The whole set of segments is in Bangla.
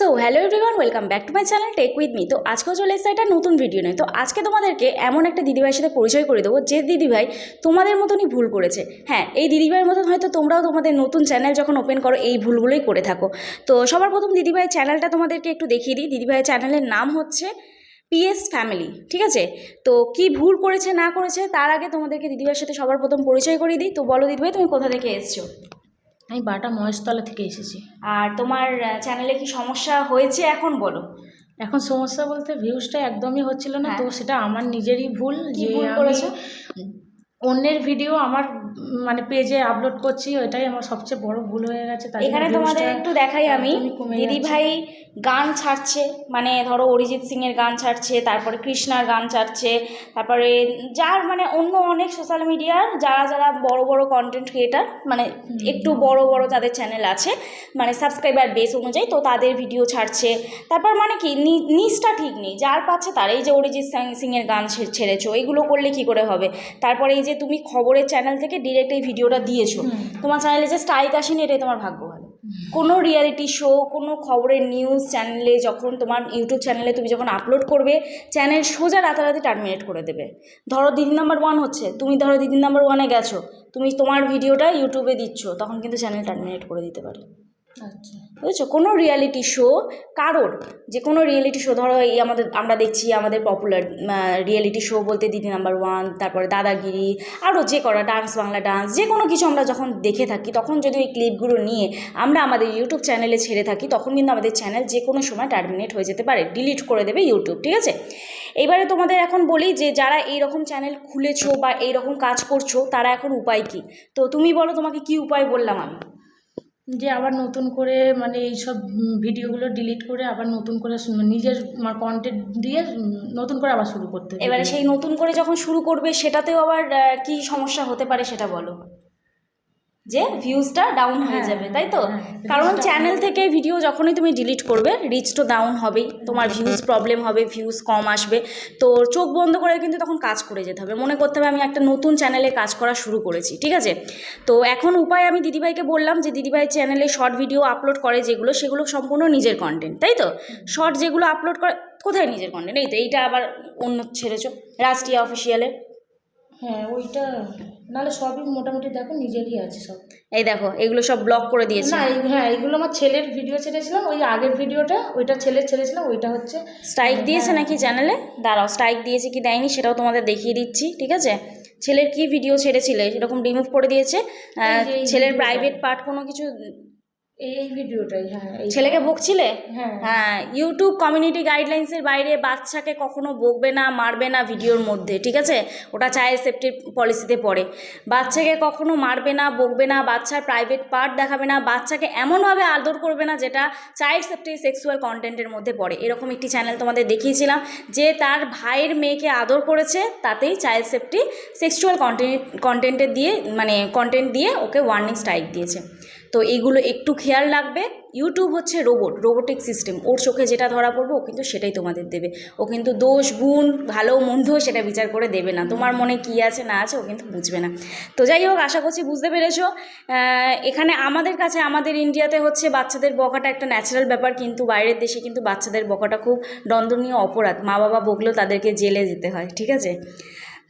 So hello everyone welcome back to my channel tech with me তো আজকেও চলে এসেছে একটা নতুন ভিডিও নয়। তো আজকে তোমাদেরকে এমন একটা দিদিভাইয়ের সাথে পরিচয় করে দেবো, যে দিদিভাই তোমাদের মতনই ভুল করেছে। হ্যাঁ এই দিদিভাইয়ের মতন হয়তো তোমরাও তোমাদের নতুন চ্যানেল যখন ওপেন করো, এই ভুলগুলোই করে থাকো। তো সবার প্রথম দিদিভাইয়ের চ্যানেলটা তোমাদেরকে একটু দেখিয়ে দিই। দিদিভাইয়ের চ্যানেলের নাম হচ্ছে পিএস ফ্যামিলি ঠিক আছে? তো কি ভুল করেছে, না করেছে, তার আগে তোমাদেরকে দিদিভাইয়ের সাথে সবার প্রথম পরিচয় করিয়ে দিই। তো বলো দিদিভাই, তুমি কোথা থেকে এসছো? আমি বাটা মহেশতলা থেকে এসেছি আর তোমার চ্যানেলে কি সমস্যা হয়েছে এখন বলো এখন সমস্যা বলতে ভিউজটা একদমই হচ্ছিল না হ্যাঁ। তো সেটা আমার নিজেরই ভুল যে আমি? অন্যের ভিডিও আমার মানে পেজে আপলোড করছি ওইটাই আমার সবচেয়ে বড় ভুল হয়ে গেছে তাই এখানে তোমাদের একটু দেখাই আমি। দিদি ভাই গান ছাড়ছে মানে ধরো অরিজিৎ সিং এর গান ছাড়ছে তারপরে কৃষ্ণার গান ছাড়ছে তারপরে যার মানে অন্য অনেক সোশ্যাল মিডিয়ার যারা যারা বড় বড় কন্টেন্ট ক্রিয়েটার মানে একটু বড় বড় তাদের চ্যানেল আছে মানে সাবস্ক্রাইবার বেস অনুযায়ী তো তাদের ভিডিও ছাড়ছে। তারপর মানে কি নিচটা ঠিক নেই যার পাচ্ছে তার এই যে অরিজিৎ সিং- সিং এর গান ছেড়েছো এইগুলো করলে কি করে হবে? তারপরে এই যে তুমি খবরের চ্যানেল থেকে ডিরেক্ট এই ভিডিওটা দিয়েছ। তোমার চ্যানেলে যে স্ট্রাইক আসেনি এটাই তোমার ভাগ্য ভালো। কোনো রিয়ালিটি শো কোনো খবরের নিউজ চ্যানেলে যখন তোমার ইউটিউব চ্যানেলে তুমি যখন আপলোড করবে চ্যানেল সোজা রাতারাতি টার্মিনেট করে দেবে। ধরো দিদি নাম্বার ওয়ান হচ্ছে তুমি ধরো দিদি নাম্বার ওয়ানে গেছো তুমি তোমার ভিডিওটা ইউটিউবে দিচ্ছ তখন কিন্তু চ্যানেল টার্মিনেট করে দিতে পারে। বুঝেছ? কোনো রিয়ালিটি শো কারোর, যে কোনো রিয়েলিটি শো ধরো এই আমাদের, আমরা দেখছি আমাদের পপুলার রিয়েলিটি শো বলতে দিদি নাম্বার ওয়ান তারপরে দাদাগিরি আরও যে করা ডান্স বাংলা ডান্স যে কোনো কিছু আমরা যখন দেখে থাকি, তখন যদি ওই ক্লিপগুলো নিয়ে আমরা আমাদের ইউটিউব চ্যানেলে ছেড়ে থাকি, তখন কিন্তু আমাদের চ্যানেল যে কোনো সময় টার্মিনেট হয়ে যেতে পারে ডিলিট করে দেবে ইউটিউব ঠিক আছে? এবারে তোমাদের এখন বলি যে যারা এই রকম চ্যানেল খুলেছো বা এই রকম কাজ করছ, তারা এখন উপায় কী? তো তুমি বলো তোমাকে কি উপায় বললাম আমি? যে আবার নতুন করে মানে এইসব ভিডিওগুলো ডিলিট করে আবার নতুন করে নিজের কন্টেন্ট দিয়ে নতুন করে আবার শুরু করতে হবে। এবারে সেই নতুন করে যখন শুরু করবে সেটাতেও আবার কি সমস্যা হতে পারে সেটা বলো যে ভিউজটা ডাউন হয়ে হ্যাঁ, যাবে তাই তো? হ্যাঁ, কারণ চ্যানেল থেকে ভিডিও যখনই তুমি ডিলিট করবে রিচ তো ডাউন হবেই তোমার ভিউজ প্রবলেম হবে ভিউজ কম আসবে তো চোখ বন্ধ করে কিন্তু তখন কাজ করে যেতে হবে। মনে করতে হবে আমি একটা নতুন চ্যানেলে কাজ করা শুরু করেছি ঠিক আছে? তো এখন উপায় আমি দিদিভাইকে বললাম যে দিদিভাই চ্যানেলে শর্ট ভিডিও আপলোড করে যেগুলো সেগুলো সম্পূর্ণ নিজের কন্টেন্ট তাই তো? শর্ট যেগুলো আপলোড করে কোথায় নিজের কন্টেন্ট এই তো এইটা আবার অন্য ছেড়েছো রাষ্ট্রীয় অফিসিয়ালে হ্যাঁ ওইটা নাহলে সবই মোটামুটি দেখো নিজেরই আছে সব। এই দেখো এগুলো সব ব্লক করে দিয়েছে। না হ্যাঁ এইগুলো আমার ছেলের ভিডিও ছেড়েছিলাম ওই আগের ভিডিওটা ওইটা ছেলের ছেড়েছিলাম ওইটা হচ্ছে স্ট্রাইক দিয়েছে হ্যাঁ। নাকি চ্যানেলে দাঁড়াও স্ট্রাইক দিয়েছে কি দেয়নি সেটাও তোমাদের দেখিয়ে দিচ্ছি ঠিক আছে? ছেলের কি ভিডিও ছেড়েছিলে? সেরকম রিমুভ করে দিয়েছে। ছেলের প্রাইভেট পার্ট কোনো কিছু এই ভিডিওটাই হ্যাঁ ছেলেকে বকছিলে হ্যাঁ। হ্যাঁ ইউটিউব কমিউনিটি গাইডলাইন্সের বাইরে বাচ্চাকে কখনো বকবে না মারবে না ভিডিওর মধ্যে ঠিক আছে? ওটা চাইল্ড সেফটি পলিসিতে পড়ে। বাচ্চাকে কখনো মারবে না বকবে না বাচ্চার প্রাইভেট পার্ট দেখাবে না বাচ্চাকে এমনভাবে আদর করবে না যেটা চাইল্ড সেফটি সেক্সুয়াল কন্টেন্টের মধ্যে পড়ে। এরকম একটি চ্যানেল তোমাদের দেখিয়েছিলাম যে তার ভাইয়ের মেয়েকে আদর করেছে তাতেই চাইল্ড সেফটি সেক্সুয়াল কন্টেন্ট কন্টেন্টের দিয়ে মানে কন্টেন্ট দিয়ে ওকে ওয়ার্নিং স্ট্রাইক দিয়েছে। তো এইগুলো একটু খেয়াল রাখবে। ইউটিউব হচ্ছে রোবট রোবোটিক সিস্টেম ওর চোখে যেটা ধরা পড়বে, ও কিন্তু সেটাই তোমাদের দেবে। ও কিন্তু দোষ, গুণ, ভালো, মন্দ সেটা বিচার করে দেবে না। তোমার মনে কী আছে, না আছে, ও কিন্তু বুঝবে না। তো যাই হোক, আশা করছি বুঝতে পেরেছ। এখানে আমাদের কাছে, আমাদের ইন্ডিয়াতে হচ্ছে বাচ্চাদের বকাটা একটা ন্যাচারাল ব্যাপার, কিন্তু বাইরের দেশে কিন্তু বাচ্চাদের বকাটা খুব দণ্ডনীয় অপরাধ। মা বাবা বকলেও তাদেরকে জেলে যেতে হয়, ঠিক আছে?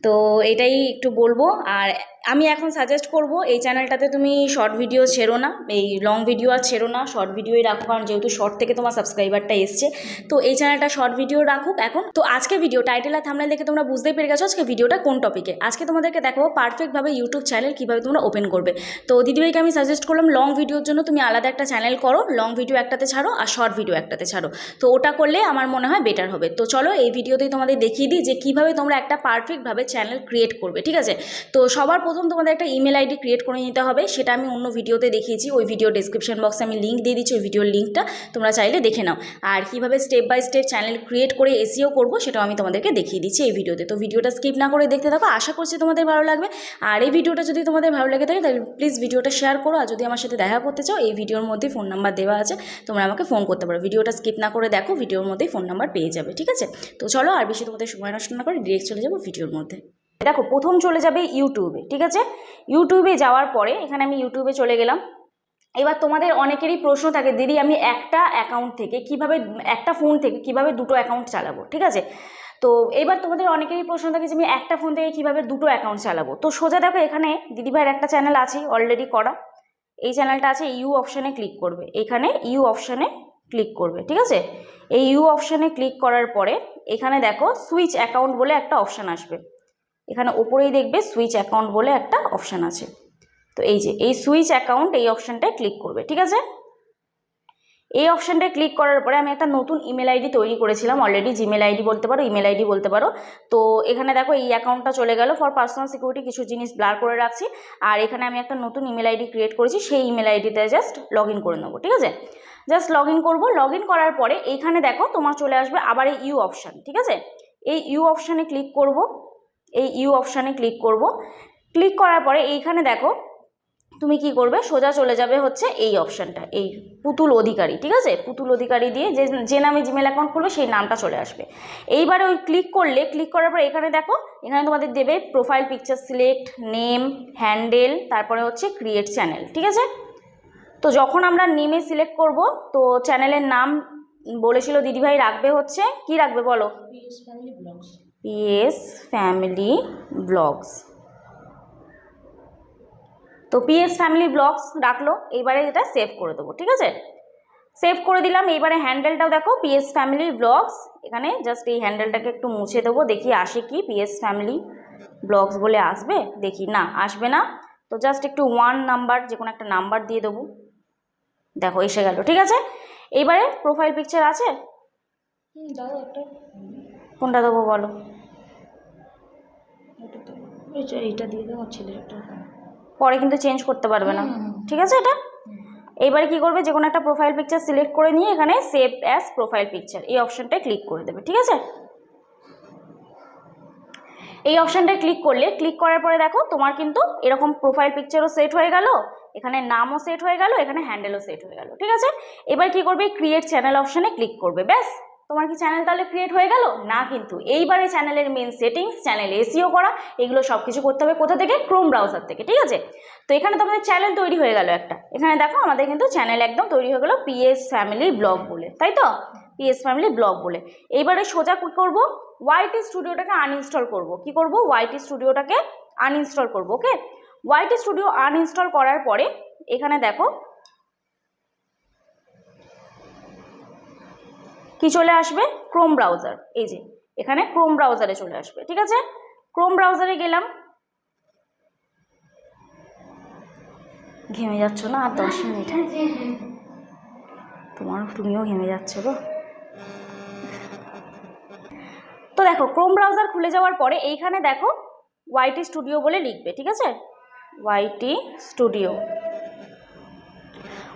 তো এটাই একটু বলব। আর আমি এখন সাজেস্ট করব, এই চ্যানেলটাতে তুমি শর্ট ভিডিও ছেড়ো না, এই লং ভিডিও আর ছেড়ো না শর্ট ভিডিওই রাখো, কারণ যেহেতু শর্ট থেকে তোমার সাবস্ক্রাইবারটা এসছে, তো এই চ্যানেলটা শর্ট ভিডিও রাখুক এখন। তো আজকে ভিডিও টাইটেল আর থামনেল দেখে তোমরা বুঝতেই পেরে গেছো, আজকে ভিডিওটা কোন টপিকে আজকে তোমাদেরকে দেখাবো পারফেক্টভাবে ইউটিউব চ্যানেল কীভাবে তোমরা ওপেন করবে। তো দিদিভাইকে আমি সাজেস্ট করলাম লং ভিডিওর জন্য তুমি আলাদা একটা চ্যানেল করো লং ভিডিও একটাতে ছাড়ো আর শর্ট ভিডিও একটাতে ছাড়ো। তো ওটা করলে আমার মনে হয় বেটার হবে। তো চলো এই ভিডিওতেই তোমাদের দেখিয়ে দিই যে কীভাবে তোমরা একটা পারফেক্টভাবে চ্যানেল ক্রিয়েট করবে, ঠিক আছে? তো সবার প্রথম তোমাদের একটা ইমেল আইডি ক্রিয়েট করে নিতে হবে, সেটা আমি অন্য ভিডিওতে দেখিয়েছি, ওই ভিডিও ডিসক্রিপশন বক্সে আমি লিঙ্ক দিয়ে দিচ্ছি, ওই ভিডিওর লিঙ্কটা তোমরা চাইলে দেখে নাও। আর কীভাবে step by step channel create করে এসিও করব, সেটাও আমি তোমাদেরকে দেখিয়ে দিচ্ছি এই ভিডিওতে তো। ভিডিওটা স্কিপ না করে দেখতে থাকো, আশা করছি তোমাদের ভালো লাগবে। আর এই ভিডিওটা যদি তোমাদের ভালো লাগে থাকে, তাহলে প্লিজ ভিডিওটা শেয়ার করো, আর যদি আমার সাথে দেখা করতে চাও, এই ভিডিওর মধ্যে ফোন নাম্বার দেওয়া আছে, তোমরা আমাকে ফোন করতে পারো। ভিডিওটা স্কিপ না করে দেখো ভিডিওর মধ্যেই ফোন নাম্বার পেয়ে যাবে, ঠিক আছে? তো চলো, আর বেশি তোমাদের সময় নষ্ট না করে ডিরেক্ট চলে যাব ভিডিওর মধ্যে। দেখো, প্রথম চলে যাবে ইউটিউবে ঠিক আছে? ইউটিউবে যাওয়ার পরে, এখানে আমি ইউটিউবে চলে গেলাম। এবার তোমাদের অনেকেরই প্রশ্ন থাকে, দিদি, আমি একটা অ্যাকাউন্ট থেকে কীভাবে, একটা ফোন থেকে কীভাবে দুটো অ্যাকাউন্ট চালাবো? ঠিক আছে? তো এবার তোমাদের অনেকেরই প্রশ্ন থাকে যে, আমি একটা ফোন থেকে কীভাবে দুটো অ্যাকাউন্ট চালাবো? তো সোজা দেখো, এখানে দিদিভাইয়ের একটা চ্যানেল আছে অলরেডি করা। এই চ্যানেলটা আছে ইউ অপশানে ক্লিক করবে। এখানে ইউ অপশানে ক্লিক করবে, ঠিক আছে? এই ইউ অপশানে ক্লিক করার পরে, এখানে দেখো, সুইচ অ্যাকাউন্ট বলে একটা অপশান আসবে। এখানে ওপরেই দেখবে সুইচ অ্যাকাউন্ট বলে একটা অপশান আছে। তো এই যে, এই সুইচ অ্যাকাউন্ট এই অপশানটায় ক্লিক করবে, ঠিক আছে? এই অপশানটায় ক্লিক করার পরে আমি একটা নতুন ইমেল আইডি তৈরি করেছিলাম অলরেডি জিমেল আইডি বলতে পারো ইমেল আইডি বলতে পারো। তো এখানে দেখো এই অ্যাকাউন্টটা চলে গেল ফর পার্সোনাল সিকিউরিটি কিছু জিনিস ব্লার করে রাখছি। আর এখানে আমি একটা নতুন ইমেল আইডি ক্রিয়েট করেছি, সেই ইমেল আইডিতে জাস্ট লগ করে নেব, ঠিক আছে? জাস্ট লগ ইন করব লগ করার পরে এইখানে দেখো তোমার চলে আসবে আবার এই ইউ অপশান ঠিক আছে? এই ইউ অপশানে ক্লিক করব। এই ইউ অপশানে ক্লিক করব। ক্লিক করার পরে এইখানে দেখো, তুমি কি করবে? সোজা চলে যাবে হচ্ছে এই অপশানটা এই পুতুল অধিকারী, ঠিক আছে? পুতুল অধিকারী দিয়ে যে যে নামে জিমেল অ্যাকাউন্ট খুলবে, সেই নামটা চলে আসবে। এইবারে ওই ক্লিক করলে ক্লিক করার পর এখানে দেখো, এখানে তোমাদের দেবে profile picture select name handle তারপরে হচ্ছে ক্রিয়েট চ্যানেল ঠিক আছে? তো যখন আমরা নেমে সিলেক্ট করব, তো চ্যানেলের নাম বলেছিল দিদিভাই রাখবে হচ্ছে, কি রাখবে বলো? PS family blogs. তো পিএস ফ্যামিলি ব্লগস ডাকলো এইবারে এটা সেভ করে দেবো ঠিক আছে? সেভ করে দিলাম এইবারে হ্যান্ডেলটাও দেখো পিএস ফ্যামিলি ব্লগস এখানে জাস্ট এই হ্যান্ডেলটাকে একটু মুছে দেবো দেখি আসে কি পিএস ফ্যামিলি ব্লগস বলে আসবে দেখি না আসবে না। তো জাস্ট একটু ওয়ান নাম্বার যে কোনো একটা নাম্বার দিয়ে দেবো। দেখো এসে গেল ঠিক আছে? এইবারে প্রোফাইল পিকচার আছে? কোনটা দেবো বলো? এটা দিয়ে দাও ছেলের একটা পরে কিন্তু চেঞ্জ করতে পারবে না। ঠিক আছে এটা? এইবারে কি করবে? যে কোনো একটা প্রোফাইল পিকচার সিলেক্ট করে নিয়ে এখানে সেভ অ্যাজ প্রোফাইল পিকচার এই অপশানটায় ক্লিক করে দেবে ঠিক আছে? এই অপশানটায় ক্লিক করলে ক্লিক করার পরে দেখো তোমার কিন্তু এরকম প্রোফাইল পিকচারও সেট হয়ে গেল এখানে নামও সেট হয়ে গেল এখানে হ্যান্ডেলও সেট হয়ে গেল ঠিক আছে? এবার কি করবে? ক্রিয়েট চ্যানেল অপশানে ক্লিক করবে ব্যাস। তোমার কি চ্যানেল তাহলে ক্রিয়েট হয়ে গেল? না কিন্তু, এইবারে চ্যানেলের মেন সেটিংস চ্যানেল এসিও করা, এগুলো সব কিছু করতে হবে কোথা থেকে? ক্রোম ব্রাউজার থেকে, ঠিক আছে? তো এখানে তোমাদের চ্যানেল তৈরি হয়ে গেল একটা। এখানে দেখো আমাদের কিন্তু চ্যানেল একদম তৈরি হয়ে গেল পিএস ফ্যামিলি ব্লগ বলে, তাই তো? পিএস ফ্যামিলি ব্লগ বলে। এইবারে সোজা কী করব? ওয়াইটি স্টুডিওটাকে আনইনস্টল করব। কি করব? ওয়াইটি স্টুডিওটাকে আনইনস্টল করব ওকে ওয়াইটি স্টুডিও আনইনস্টল করার পরে, এখানে দেখো কি চলে আসবে? ক্রোম ব্রাউজার এই যে, এখানে ক্রোম ব্রাউজারে চলে আসবে, ঠিক আছে? ক্রোম ব্রাউজারে গেলাম। ঘেমে যাচ্ছ না? আর দশ মিনিট হ্যাঁ? তোমার তুমিও ঘেমে যাচ্ছ গো। তো দেখো ক্রোম ব্রাউজার খুলে যাওয়ার পরে এইখানে দেখো ওয়াইটি স্টুডিও বলে লিখবে, ঠিক আছে? ওয়াইটি স্টুডিও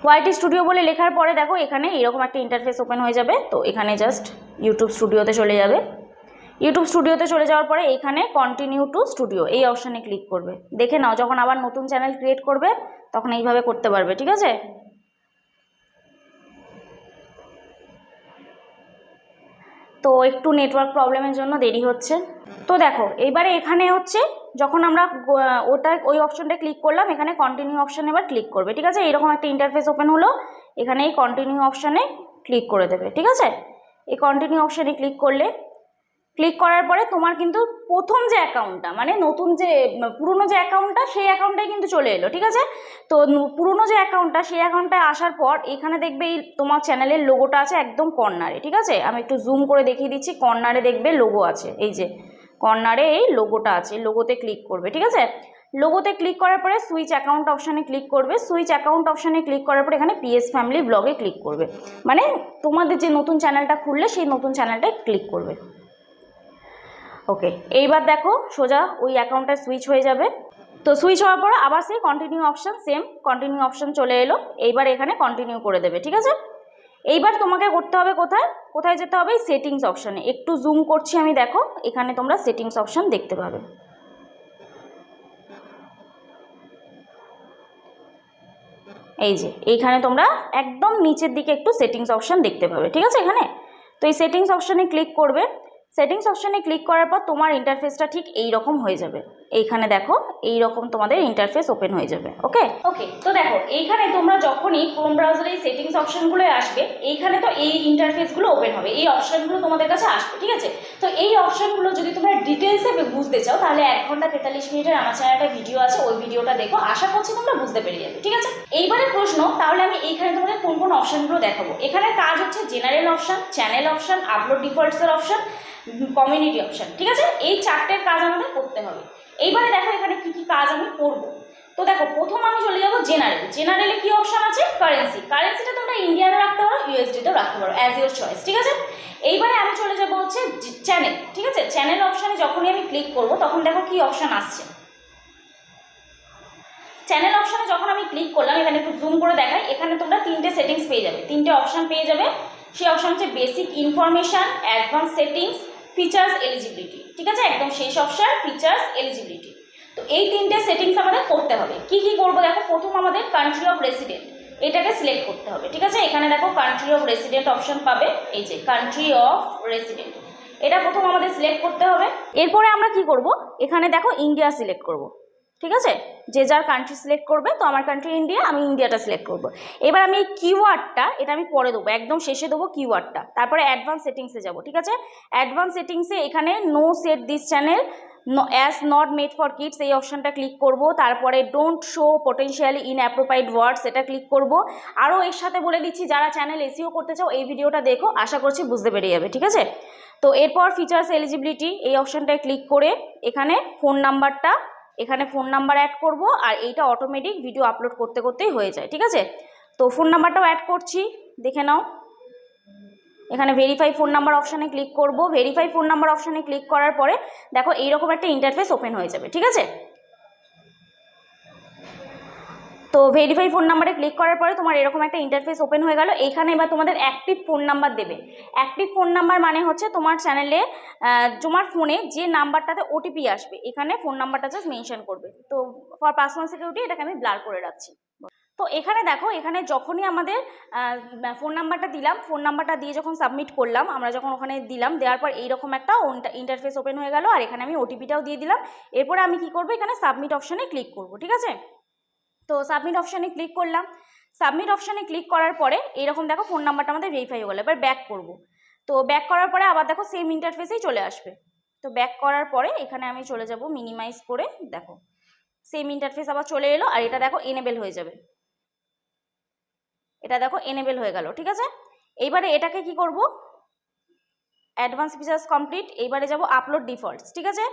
ওয়াইটি স্টুডিও বলে লেখার পরে দেখো এখানে এরকম একটা ইন্টারফেস ওপেন হয়ে যাবে। তো এখানে জাস্ট ইউটিউব স্টুডিওতে চলে যাবে। ইউটিউব স্টুডিওতে চলে যাওয়ার পরে এখানে কন্টিনিউ টু স্টুডিও এই অপশানে ক্লিক করবে। দেখে নাও, যখন আবার নতুন চ্যানেল ক্রিয়েট করবে, তখন এইভাবে করতে পারবে, ঠিক আছে? তো একটু নেটওয়ার্ক প্রবলেমের জন্য দেরি হচ্ছে। তো দেখো, এবারে এখানে হচ্ছে যখন আমরা ওটা, ওই অপশনটা ক্লিক করলাম, এখানে কন্টিনিউ অপশান এবার ক্লিক করবে, ঠিক আছে? এরকম একটা ইন্টারফেস ওপেন হলো, এখানে এই কন্টিনিউ অপশানে ক্লিক করে দেবে, ঠিক আছে? এই কন্টিনিউ অপশানে ক্লিক করলে ক্লিক করার পরে তোমার কিন্তু প্রথম যে অ্যাকাউন্টটা মানে নতুন যে, পুরনো যে অ্যাকাউন্টটা সেই অ্যাকাউন্টটাই কিন্তু চলে এলো, ঠিক আছে? তো পুরনো যে অ্যাকাউন্টটা সেই অ্যাকাউন্টটায় আসার পর, এখানে দেখবে এই তোমার চ্যানেলের লোগোটা আছে একদম কর্নারে ঠিক আছে? আমি একটু জুম করে দেখিয়ে দিচ্ছি কর্নারে দেখবে লোগো আছে, এই যে। কর্নারে এই লোগোটা আছে লোগোতে ক্লিক করবে, ঠিক আছে? লোগোতে ক্লিক করার পরে সুইচ অ্যাকাউন্ট অপশানে ক্লিক করবে সুইচ অ্যাকাউন্ট অপশানে ক্লিক করার পরে এখানে পিএস ফ্যামিলি ব্লগে ক্লিক করবে। মানে তোমাদের যে নতুন চ্যানেলটা খুললে সেই নতুন চ্যানেলটায় ক্লিক করবে। ওকে এইবার দেখো সোজা ওই অ্যাকাউন্টটা সুইচ হয়ে যাবে। তো সুইচ হওয়ার পর আবার সেই continue option same continue option চলে এলো। এইবার এখানে কন্টিনিউ করে দেবে, ঠিক আছে? এইবার তোমাকে করতে হবে কোথায়? কোথায় যেতে হবে? সেটিংস অপশানে একটু জুম করছি আমি, দেখো। এখানে তোমরা সেটিংস অপশান দেখতে পাবে। এই যে, এইখানে তোমরা একদম নিচের দিকে একটু সেটিংস অপশান দেখতে পাবে। ঠিক আছে এখানে? তো এই সেটিংস অপশানে ক্লিক করবে। সেটিংস অপশানে ক্লিক করার পর তোমার ইন্টারফেসটা ঠিক এই রকম হয়ে যাবে। এইখানে দেখো এই রকম তোমাদের ইন্টারফেস ওপেন হয়ে যাবে ওকে ওকে তো দেখো, এইখানে তোমরা যখনই ক্রোম ব্রাউজারে এই সেটিংস অপশানগুলো আসবে, এইখানে তো এই ইন্টারফেসগুলো ওপেন হবে, এই অপশানগুলো তোমাদের কাছে আসবে, ঠিক আছে? তো এই অপশানগুলো যদি তোমরা ডিটেলসে বুঝতে চাও, তাহলে এক ঘণ্টা তেতাল্লিশ মিনিটের আমার চ্যানেলে একটা ভিডিও আছে, ওই ভিডিওটা দেখো, আশা করছি তোমরা বুঝতে পেরে যাবে, ঠিক আছে? এইবারে প্রশ্ন, তাহলে আমি এইখানে তোমাদের কোন কোন অপশানগুলো দেখাবো। এখানে কাজ হচ্ছে general option channel option upload ডিফল্টসের option community option ঠিক আছে? এই চারটের কাজ আমাদের করতে হবে। এইবারে দেখো এখানে কি কি কাজ আমি করব। তো দেখো, প্রথম আমি চলে যাব জেনারেল জেনারেলে কি অপশন আছে? কারেন্সি কারেন্সিটা তোমরা ইন্ডিয়ানও রাখতে পারো ইউএসডিতেও রাখতে পারো অ্যাজ ইউর চয়েস ঠিক আছে? এইবারে আমি চলে যাব হচ্ছে চ্যানেল ঠিক আছে? চ্যানেল অপশানে যখনই আমি ক্লিক করব, তখন দেখো কি অপশান আসছে। চ্যানেল অপশানে যখন আমি ক্লিক করলাম, এখানে একটু জুম করে দেখাই, এখানে তোমরা তিনটে সেটিংস পেয়ে যাবে। তিনটে অপশান পেয়ে যাবে। সেই অপশান হচ্ছে basic information advance settings features eligibility ঠিক আছে? একদম শেষ অপশান ফিচার্স এলিজিবিলিটি তো এই তিনটে সেটিংস আমাদের করতে হবে। কি কি করব দেখো? প্রথম আমাদের কান্ট্রি অফ রেসিডেন্ট এটাকে সিলেক্ট করতে হবে, ঠিক আছে? এখানে দেখো কান্ট্রি অফ রেসিডেন্ট অপশন পাবে, এই যে কান্ট্রি অফ রেসিডেন্ট এটা প্রথম আমাদের সিলেক্ট করতে হবে। এরপরে আমরা কি করব? এখানে দেখো ইন্ডিয়া সিলেক্ট করব। ঠিক আছে? যে যার কান্ট্রি সিলেক্ট করবে, তো আমার কান্ট্রি ইন্ডিয়া আমি ইন্ডিয়াটা সিলেক্ট করব। এবার আমি এই কিওয়ার্ডটা এটা আমি পরে দেবো, একদম শেষে দেবো কিওয়ার্ডটা তারপরে অ্যাডভান্স সেটিংসে যাব, ঠিক আছে? অ্যাডভান্স সেটিংসে এখানে no set this channel as not made for kids এই অপশানটা ক্লিক করব। তারপরে don't show potentially inappropriate words এটা ক্লিক করব। আরও এর সাথে বলে দিচ্ছি, যারা চ্যানেল এসিও করতে চাও, এই ভিডিওটা দেখো, আশা করছি বুঝতে পেরে যাবে, ঠিক আছে? তো এরপর ফিচার্স এলিজিবিলিটি এই অপশানটায় ক্লিক করে এখানে ফোন নাম্বারটা এখানে ফোন নাম্বার অ্যাড করব আর এইটা অটোমেটিক ভিডিও আপলোড করতে করতেই হয়ে যায়, ঠিক আছে? তো ফোন নাম্বারটাও অ্যাড করছি, দেখে নাও। এখানে ভেরিফাই ফোন নাম্বার অপশানে ক্লিক করব। ভেরিফাই ফোন নাম্বার অপশানে ক্লিক করার পরে দেখো এইরকম একটা ইন্টারফেস ওপেন হয়ে যাবে, ঠিক আছে? তো ভেরিফাই ফোন নাম্বারে ক্লিক করার পরে তোমার এরকম একটা ইন্টারফেস ওপেন হয়ে গেল। এখানে এবার তোমাদের অ্যাক্টিভ ফোন নাম্বার দেবে। অ্যাক্টিভ ফোন নাম্বার মানে হচ্ছে তোমার চ্যানেলে তোমার ফোনে যে নাম্বারটাতে ওটিপি আসবে, এখানে ফোন নাম্বারটা জাস্ট মেনশন করবে। তো ফর পার্সোনাল সিকিউরিটি এটাকে আমি ব্লার করে রাখছি। তো এখানে দেখো, এখানে যখনই আমাদের ফোন নাম্বারটা দিলাম ফোন নাম্বারটা দিয়ে যখন সাবমিট করলাম, আমরা যখন ওখানে দিলাম, দেওয়ার পর এইরকম একটা ইন্টারফেস ওপেন হয়ে গেল। আর এখানে আমি ওটিপিটাও দিয়ে দিলাম। এরপরে আমি কি করব? এখানে সাবমিট অপশানে ক্লিক করব, ঠিক আছে? তো সাবমিট অপশানে ক্লিক করলাম। সাবমিট অপশানে ক্লিক করার পরে এইরকম দেখো ফোন নাম্বারটা আমাদের ভেরিফাই হয়ে গেলো। এবার ব্যাক করব। তো ব্যাক করার পরে আবার দেখো সেম ইন্টারফেসেই চলে আসবে। তো ব্যাক করার পরে এখানে আমি চলে যাব মিনিমাইজ করে, দেখো। সেম ইন্টারফেস আবার চলে এলো আর এটা দেখো এনেবেল হয়ে যাবে। এটা দেখো এনেবেল হয়ে গেল, ঠিক আছে? এইবারে এটাকে কি করব? অ্যাডভান্স ফিচার্স কমপ্লিট এইবারে যাব আপলোড ডিফল্টস ঠিক আছে?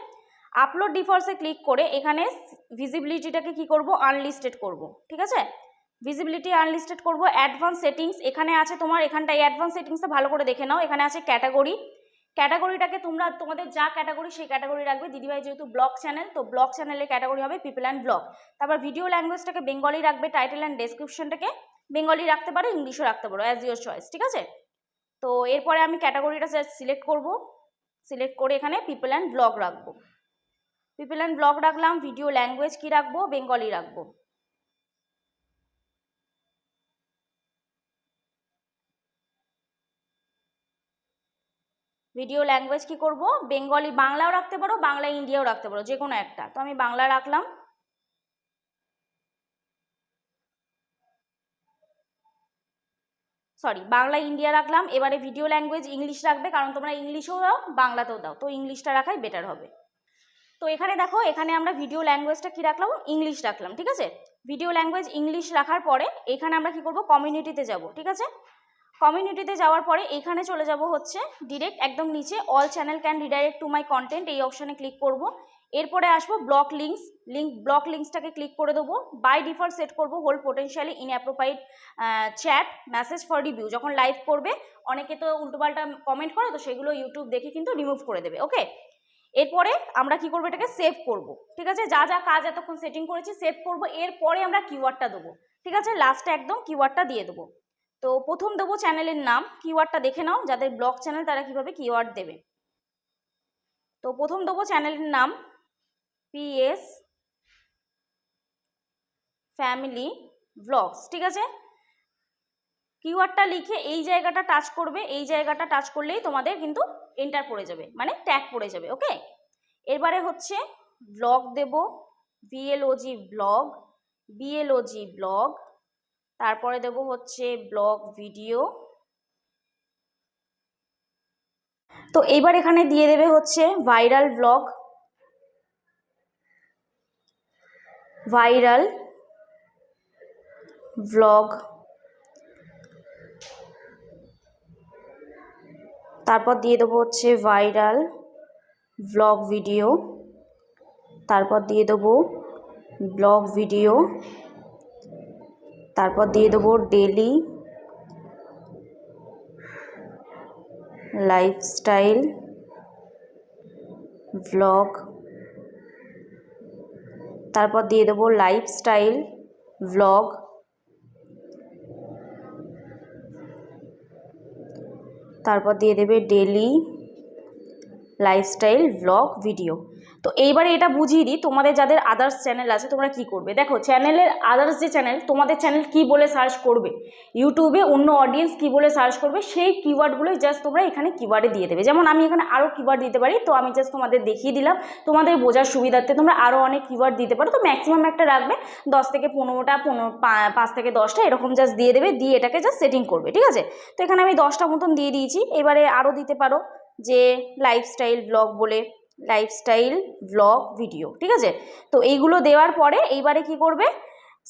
আপলোড ডিফল্টসে ক্লিক করে এখানে ভিজিবিলিটিটাকে কি করব? আনলিস্টেড করব, ঠিক আছে? ভিজিবিলিটি আনলিস্টেড করব অ্যাডভান্স সেটিংস এখানে আছে তোমার, এখানটায় অ্যাডভান্স সেটিংসটা ভালো করে দেখে নাও, এখানে আছে ক্যাটাগরি ক্যাটাগরিটাকে তোমরা, তোমাদের যা ক্যাটাগরি সেই ক্যাটাগরি রাখবে। দিদিভাই যেহেতু ব্লগ চ্যানেল তো ব্লগ চ্যানেলের ক্যাটাগরি হবে পিপল অ্যান্ড ব্লগ তারপর ভিডিও ল্যাঙ্গুয়েজটাকে বেঙ্গলি রাখবে টাইটেল অ্যান্ড ডেসক্রিপশনটাকে বেঙ্গলি রাখতে পারো ইংলিশও রাখতে পারো অ্যাজ ইউর চয়েস ঠিক আছে? তো এরপরে আমি ক্যাটাগরিটা সিলেক্ট করব। সিলেক্ট করে এখানে পিপল অ্যান্ড ব্লগ রাখব। পিপল অ্যান্ড ব্লগ রাখলাম ভিডিও ল্যাঙ্গুয়েজ কি রাখব? বেঙ্গলি রাখব। ভিডিও ল্যাঙ্গুয়েজ কি করব? বেঙ্গলি বাংলাও রাখতে পারো, বাংলা ইন্ডিয়াও রাখতে পারো, যে কোনো একটা। তো আমি বাংলা রাখলাম। সরি বাংলা, ইন্ডিয়া রাখলাম, এবারে ভিডিও ল্যাঙ্গুয়েজ ইংলিশ রাখবে, কারণ তোমরা ইংলিশেও দাও, বাংলাতেও দাও। তো ইংলিশটা রাখাই বেটার হবে। তো এখানে দেখো, এখানে আমরা ভিডিও ল্যাঙ্গুয়েজটা কী রাখলাম? ইংলিশ রাখলাম, ঠিক আছে? ভিডিও ল্যাঙ্গুয়েজ ইংলিশ রাখার পরে এখানে আমরা কি করব? কমিউনিটিতে যাব, ঠিক আছে? কমিউনিটিতে যাওয়ার পরে এখানে চলে যাব হচ্ছে ডিরেক্ট একদম নিচে all channel can redirect to my content এই অপশানে ক্লিক করব। এরপরে আসব ব্লক লিঙ্কস লিঙ্ক ব্লক লিঙ্কসটাকে ক্লিক করে দেবো। বাই ডিফল্ট সেট করব hold potentially inappropriate chat message for review যখন লাইভ করবে, অনেকে তো উল্টোপাল্টা কমেন্ট করে, তো সেগুলো ইউটিউব দেখে কিন্তু রিমুভ করে দেবে ওকে এরপরে আমরা কি করব এটাকে সেভ করব। ঠিক আছে? যা যা কাজ এতক্ষণ সেটিং করেছি সেভ করব। এরপরে আমরা কিওয়ার্ডটা দেবো। ঠিক আছে? লাস্টে একদম কিওয়ার্ডটা দিয়ে দেবো। তো প্রথম দেবো চ্যানেলের নাম। কিওয়ার্ডটা দেখে নাও। যাদের ব্লগ চ্যানেল তারা কীভাবে কিওয়ার্ড দেবে। তো প্রথম দেবো চ্যানেলের নাম। পিএস ফ্যামিলি ব্লগস ঠিক আছে? কিওয়ার্ডটা লিখে এই জায়গাটা টাচ করবে, এই জায়গাটা টাচ করলেই তোমাদের কিন্তু এন্টার পড়ে যাবে মানে ট্যাগ পড়ে যাবে ওকে এবারে হচ্ছে ব্লগ দেব B L O G blog B L O G blog তারপরে দেব হচ্ছে ব্লগ ভিডিও তো এইবার এখানে দিয়ে দেবে হচ্ছে ভাইরাল ব্লগ ভাইরাল ব্লগ তারপর দিয়ে দেবো হচ্ছে ভাইরাল ব্লগ ভিডিও। তারপর দিয়ে দেবো ব্লগ ভিডিও। তারপর দিয়ে দেবো ডেলি লাইফস্টাইল ব্লগ। তারপর দিয়ে দেবো লাইফস্টাইল ব্লগ। তারপর দিয়ে দেবে ডেলি লাইফস্টাইল ব্লগ ভিডিও তো এইবারে এটা বুঝিয়ে দিই, তোমাদের যাদের আদার্স চ্যানেল আছে, তোমরা কি করবে? দেখো চ্যানেলের আদার্স যে চ্যানেল তোমাদের চ্যানেল কি বলে সার্চ করবে? ইউটিউবে অন্য অডিয়েন্স কি বলে সার্চ করবে? সেই কিওয়ার্ডগুলোই জাস্ট তোমরা এখানে কিওয়ার্ডে দিয়ে দেবে। যেমন আমি এখানে আরও কিওয়ার্ড দিতে পারি, তো আমি জাস্ট তোমাদের দেখিয়ে দিলাম। তোমাদের বোঝার সুবিধার্থে তোমরা আরও অনেক কিওয়ার্ড দিতে পারো। তো ম্যাক্সিমাম একটা রাখবে, দশ থেকে পনেরোটা, পনেরো পাঁচ থেকে দশটা, এরকম জাস্ট দিয়ে দেবে, দিয়ে এটাকে জাস্ট সেটিং করবে, ঠিক আছে? তো এখানে আমি দশটা মতন দিয়ে দিয়েছি। এবারে আরও দিতে পারো, যে লাইফস্টাইল ব্লগ বলে লাইফস্টাইল ব্লগ ভিডিও ঠিক আছে? তো এইগুলো দেওয়ার পরে এইবারে কি করবে?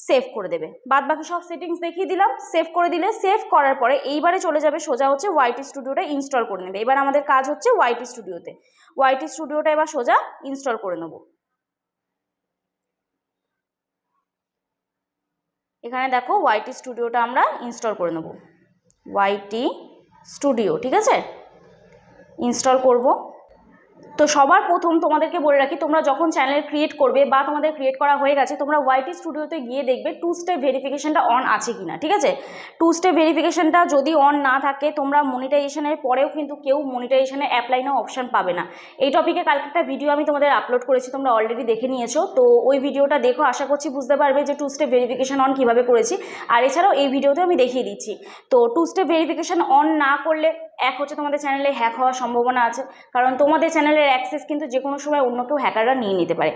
সেভ করে দেবে। বাদ বাকি সব সেটিংস দেখিয়ে দিলাম সেভ করে দিলে সেভ করার পরে এইবারে চলে যাবে সোজা হচ্ছে ওয়াইটি স্টুডিওটা ইনস্টল করে নেবে। এবার আমাদের কাজ হচ্ছে ওয়াইটি স্টুডিওতে ওয়াইটি স্টুডিওটা এবার সোজা ইনস্টল করে নেব। এখানে দেখো ওয়াইটি স্টুডিওটা আমরা ইনস্টল করে নেব। ওয়াইটি স্টুডিও ঠিক আছে? ইনস্টল করব। তো সবার প্রথম তোমাদেরকে বলে রাখি, তোমরা যখন চ্যানেল ক্রিয়েট করবে বা তোমাদের ক্রিয়েট করা হয়ে গেছে, তোমরা ওয়াইটি স্টুডিওতে গিয়ে দেখবে টু স্টেপ ভেরিফিকেশনটা অন আছে কি না ঠিক আছে? টু স্টেপ ভেরিফিকেশনটা যদি অন না থাকে, তোমরা মনিটাইজেশনের পরেও কিন্তু কেউ মনিটাইজেশনে অ্যাপ্লাই অপশান পাবে না। এই টপিকে কালকে একটা ভিডিও আমি তোমাদের আপলোড করেছি, তোমরা অলরেডি দেখে নিয়েছো। তো ওই ভিডিওটা দেখো, আশা করছি বুঝতে পারবে যে টু স্টেপ ভেরিফিকেশন অন কীভাবে করেছি। আর এছাড়াও এই ভিডিওতে আমি দেখিয়ে দিচ্ছি। তো টু স্টেপ ভেরিফিকেশন অন না করলে এক হচ্ছে তোমাদের চ্যানেলে হ্যাক হওয়ার সম্ভাবনা আছে। কারণ তোমাদের চ্যানেলের অ্যাক্সেস কিন্তু যে কোনো সময় অন্য কেউ হ্যাকাররা নিয়ে নিতে পারে।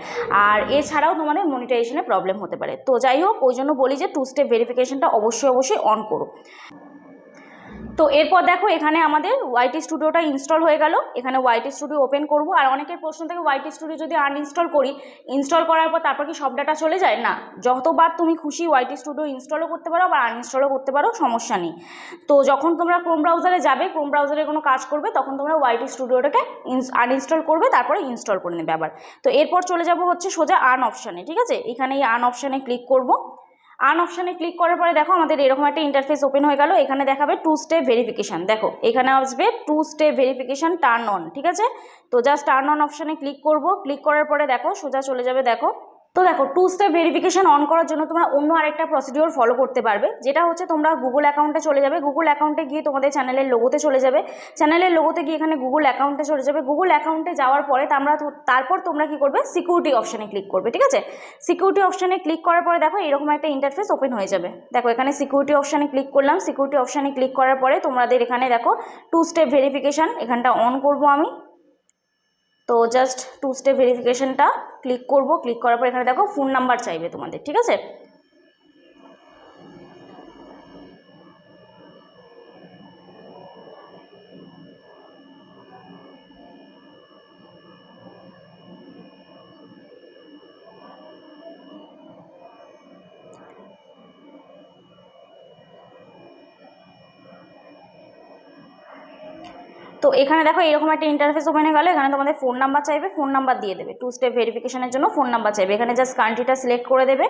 আর এছাড়াও তোমাদের মনিটাইজেশনে প্রবলেম হতে পারে। তো যাই হোক, ওই জন্য বলি যে টু স্টেপ ভেরিফিকেশনটা অবশ্যই অবশ্যই অন করো। তো এরপর দেখো এখানে আমাদের ওয়াইটি স্টুডিওটা ইনস্টল হয়ে গেল। এখানে ওয়াইটি স্টুডিও ওপেন করব। আর অনেকের প্রশ্ন থেকে ওয়াইটি স্টুডিও যদি আনইনস্টল করি ইনস্টল করার পর তারপর কি সব ডাটা চলে যায়? না, যতবার তুমি খুশি ওয়াইটি স্টুডিও ইনস্টলও করতে পারো, আবার আনইনস্টলও করতে পারো, সমস্যা নেই। তো যখন তোমরা ক্রোম ব্রাউজারে যাবে ক্রোম ব্রাউজারে কোনো কাজ করবে, তখন তোমরা ওয়াইটি স্টুডিওটাকে আনইনস্টল করবে, তারপরে ইনস্টল করে নেবে আবার। তো এরপর চলে যাব হচ্ছে সোজা আর্ন অপশানে ঠিক আছে? এখানে এই আর্ন অপশানে ক্লিক করব। আন অপশানে ক্লিক করার পরে দেখো আমাদের এরকম একটা ইন্টারফেস ওপেন হয়ে গেল। এখানে দেখাবে টু স্টেপ ভেরিফিকেশান দেখো, এখানে আসবে two step verification turn on ঠিক আছে? তো জাস্ট টার্ন অন অপশানে ক্লিক করব। ক্লিক করার পরে দেখো, সোজা চলে যাবে, দেখো। তো দেখো টু স্টেপ ভেরিফিকেশান অন করার জন্য তোমরা অন্য আরেকটা প্রসিডিওর ফলো করতে পারবে, যেটা হচ্ছে তোমরা গুগল অ্যাকাউন্টে চলে যাবে। গুগল অ্যাকাউন্টে গিয়ে তোমাদের চ্যানেলের লোগোতে চলে যাবে। চ্যানেলের লোগোতে গিয়ে এখানে গুগল অ্যাকাউন্টে চলে যাবে। গুগল অ্যাকাউন্টে যাওয়ার পরে তোমরা তারপর তোমরা কি করবে? সিকিউরিটি অপশানে ক্লিক করবে, ঠিক আছে? সিকিউরিটি অপশানে ক্লিক করার পরে দেখো, এরকম একটা ইন্টারফেস ওপেন হয়ে যাবে। দেখো, এখানে সিকিউরিটি অপশানে ক্লিক করলাম। সিকিউরিটি অপশানে ক্লিক করার পরে তোমাদের এখানে দেখো টু স্টেপ ভেরিফিকেশান এখানটা অন করব আমি। তো জাস্ট টু স্টেপ ভেরিফিকেশনটা ক্লিক করব। ক্লিক করার পর এখানে দেখো ফোন নাম্বার চাইবে তোমাদের, ঠিক আছে? তো এখানে দেখো এরকম একটা ইন্টারফেস ওপেন হয়ে গেলো, এখানে তোমাদের ফোন নাম্বার চাইবে ফোন নাম্বার দিয়ে দেবে। টু স্টেপ ভেরিফিকেশনের জন্য ফোন নাম্বার চাইবে। এখানে জাস্ট কান্ট্রিটা সিলেক্ট করে দেবে।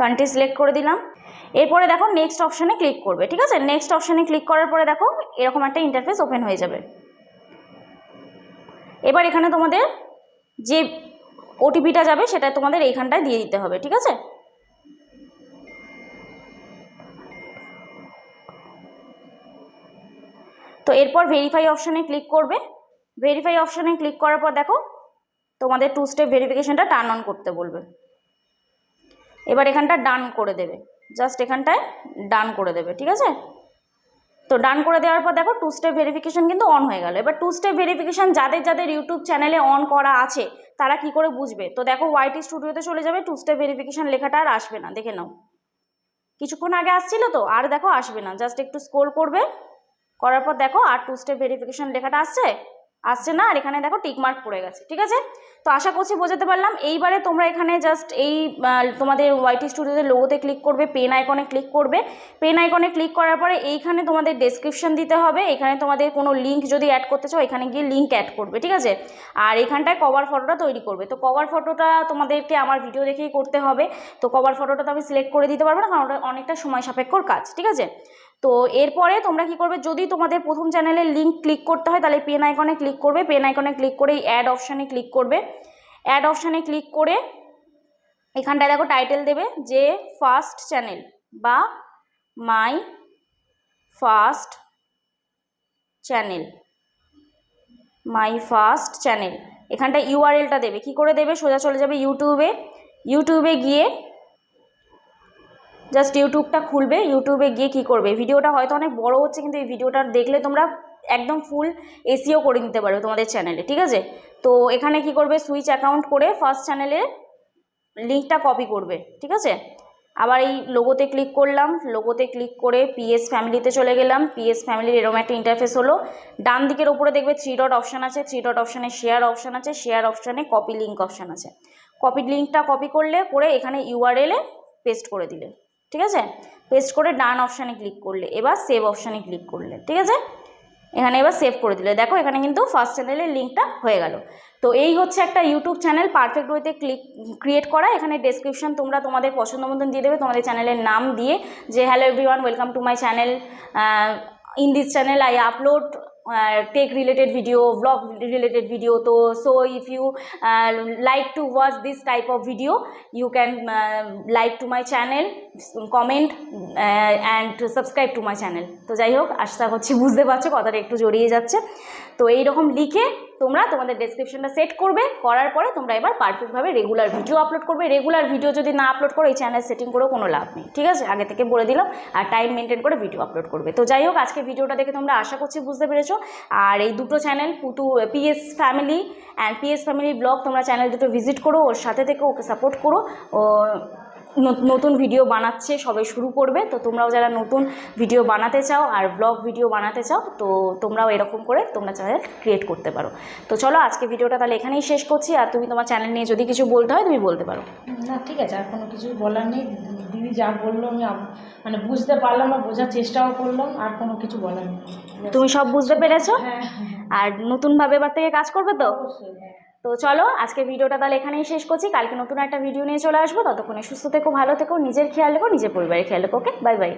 কান্ট্রি সিলেক্ট করে দিলাম। এরপরে দেখো নেক্সট অপশানে ক্লিক করবে, ঠিক আছে? নেক্সট অপশানে ক্লিক করার পরে দেখো এরকম একটা ইন্টারফেস ওপেন হয়ে যাবে। এবার এখানে তোমাদের যে ওটিপিটা যাবে, সেটা তোমাদের এইখানটায় দিয়ে দিতে হবে, ঠিক আছে? তো এরপর ভেরিফাই অপশানে ক্লিক করবে। ভেরিফাই অপশানে ক্লিক করার পর দেখো, তোমাদের টু স্টেপ ভেরিফিকেশানটা টার্ন অন করতে বলবে। এবার এখানটা ডান করে দেবে। জাস্ট এখানটায় ডান করে দেবে, ঠিক আছে? তো ডান করে দেওয়ার পর দেখো টু স্টেপ ভেরিফিকেশান কিন্তু অন হয়ে গেল। এবার টু স্টেপ ভেরিফিকেশান যাদের যাদের ইউটিউব চ্যানেলে অন করা আছে, তারা কি করে বুঝবে? তো দেখো ওয়াইটি স্টুডিওতে চলে যাবে টু স্টেপ ভেরিফিকেশান লেখাটা আর আসবে না, দেখে নাও। কিছুক্ষণ আগে আসছিল তো, আর দেখো, আসবে না। জাস্ট একটু স্ক্রোল করবে। করার পর দেখো আর টু স্টেপ ভেরিফিকেশন লেখাটা আসছে। আসছে না, আর এখানে দেখো টিকমার্ক পড়ে গেছে, ঠিক আছে? তো আশা করছি বোঝাতে পারলাম। এইবারে তোমরা এখানে জাস্ট এই তোমাদের ওয়াইটি স্টুডিওতে লোগোতে ক্লিক করবে পেন আইকনে ক্লিক করবে। পেন আইকনে ক্লিক করার পরে এইখানে তোমাদের ডেসক্রিপশন দিতে হবে। এখানে তোমাদের কোনো লিঙ্ক যদি অ্যাড করতে চাও, এখানে গিয়ে লিঙ্ক অ্যাড করবে, ঠিক আছে? আর এখানটায় কভার ফটোটা তৈরি করবে। তো কভার ফটোটা তোমাদেরকে আমার ভিডিও দেখেই করতে হবে। তো কভার ফটোটা তো আমি সিলেক্ট করে দিতে পারব না, কারণ ওটা অনেকটা সময় সাপেক্ষর কাজ, ঠিক আছে? তো এরপরে তোমরা কি করবে? যদি তোমাদের প্রথম চ্যানেলের লিঙ্ক ক্লিক করতে হয়, তাহলে পেন আইকনে ক্লিক করবে। পেন আইকনে ক্লিক করে এই অ্যাড অপশানে ক্লিক করবে। অ্যাড অপশানে ক্লিক করে এখানটায় দেখো টাইটেল দেবে যে ফার্স্ট চ্যানেল বা my first channel my first channel এখানটা ইউআরএলটা দেবে। কি করে দেবে? সোজা চলে যাবে ইউটিউবে ইউটিউবে গিয়ে জাস্ট ইউটিউবটা খুলবে ইউটিউবে গিয়ে কি করবে? ভিডিওটা হয়তো অনেক বড় হচ্ছে, কিন্তু এই ভিডিওটা দেখলে তোমরা একদম ফুল এসিও করে নিতে পারবে তোমাদের চ্যানেলে ঠিক আছে? তো এখানে কি করবে? সুইচ অ্যাকাউন্ট করে ফার্স্ট চ্যানেলে লিঙ্কটা কপি করবে, ঠিক আছে? আবার এই লোগোতে ক্লিক করলাম লোগোতে ক্লিক করে পিএস ফ্যামিলিতে চলে গেলাম। পিএস ফ্যামিলির এরম একটা ইন্টারফেস হলো। ডান দিকের ওপরে দেখবে থ্রি ডট অপশান আছে থ্রি ডট অপশানে শেয়ার অপশান আছে শেয়ার অপশানে কপি লিঙ্ক অপশান আছে। কপি লিঙ্কটা কপি করলে, করে এখানে ইউআরএলে পেস্ট করে দিলে। ঠিক আছে? পেস্ট করে ডান অপশানে ক্লিক করলে, এবার সেভ অপশানে ক্লিক করলে, ঠিক আছে? এখানে এবার সেভ করে দিলে। দেখো, এখানে কিন্তু ফার্স্ট চ্যানেলের লিঙ্কটা হয়ে গেল। তো এই হচ্ছে একটা ইউটিউব চ্যানেল পারফেক্ট ওয়েতে ক্লিক ক্রিয়েট করা। এখানে ডেসক্রিপশন তোমরা তোমাদের পছন্দ মতন দিয়ে দেবে। তোমাদের চ্যানেলের নাম দিয়ে যে hello everyone welcome to my channel in this channel I upload tech related video blog related video তো so if you like to watch this type of video you can like to my channel comment and subscribe to my channel তো যাই হোক, আশা করছি বুঝতে পারছ, কথাটা একটু জড়িয়ে যাচ্ছে। তো এই রকম লিখে তোমরা তোমাদের ডেসক্রিপশনটা সেট করবে, করার পরে তোমরা এবার পারফেক্টভাবে রেগুলার ভিডিও আপলোড করবে। রেগুলার ভিডিও যদি না আপলোড করো, এই চ্যানেল সেটিং করেও কোনো লাভ নেই, ঠিক আছে? আগে থেকে বলে দিলাম, আর টাইম মেনটেন করে ভিডিও আপলোড করবে। তো যাই হোক, আজকে ভিডিওটা দেখে তোমরা আশা করছি বুঝতে পেরেছ। আর এই দুটো channel Putu PS family and PS family blog তোমরা চ্যানেল দুটো ভিজিট করো, ওর সাথে থেকে ওকে সাপোর্ট করো। ও নতুন ভিডিও বানাচ্ছে সবে শুরু করবে। তো তোমরাও যারা নতুন ভিডিও বানাতে চাও আর ব্লগ ভিডিও বানাতে চাও তো তোমরাও এরকম করে তোমরা চ্যানেল ক্রিয়েট করতে পারো। তো চলো আজকে ভিডিওটা তাহলে এখানেই শেষ করছি। আর তুমি তোমার চ্যানেল নিয়ে যদি কিছু বলতে হয় তুমি বলতে পারো। না ঠিক আছে আর কোনো কিছু বলার নেই। দিদি যা বলল আমি মানে বুঝতে পারলাম বা বোঝার চেষ্টাও করলাম আর কোনো কিছু বলার নেই। তুমি সব বুঝতে পেরেছ? হ্যাঁ হ্যাঁ। আর নতুনভাবে এবার থেকে কাজ করবে তো? তো চলো আজকে ভিডিওটা তাহলে এখানেই শেষ করছি। কালকে নতুন একটা ভিডিও নিয়ে চলে আসব। ততক্ষণে সুস্থ থেকো, ভালো থেকো, নিজের খেয়াল রেখো, নিজের পরিবারের খেয়াল রেখো ওকে বাই বাই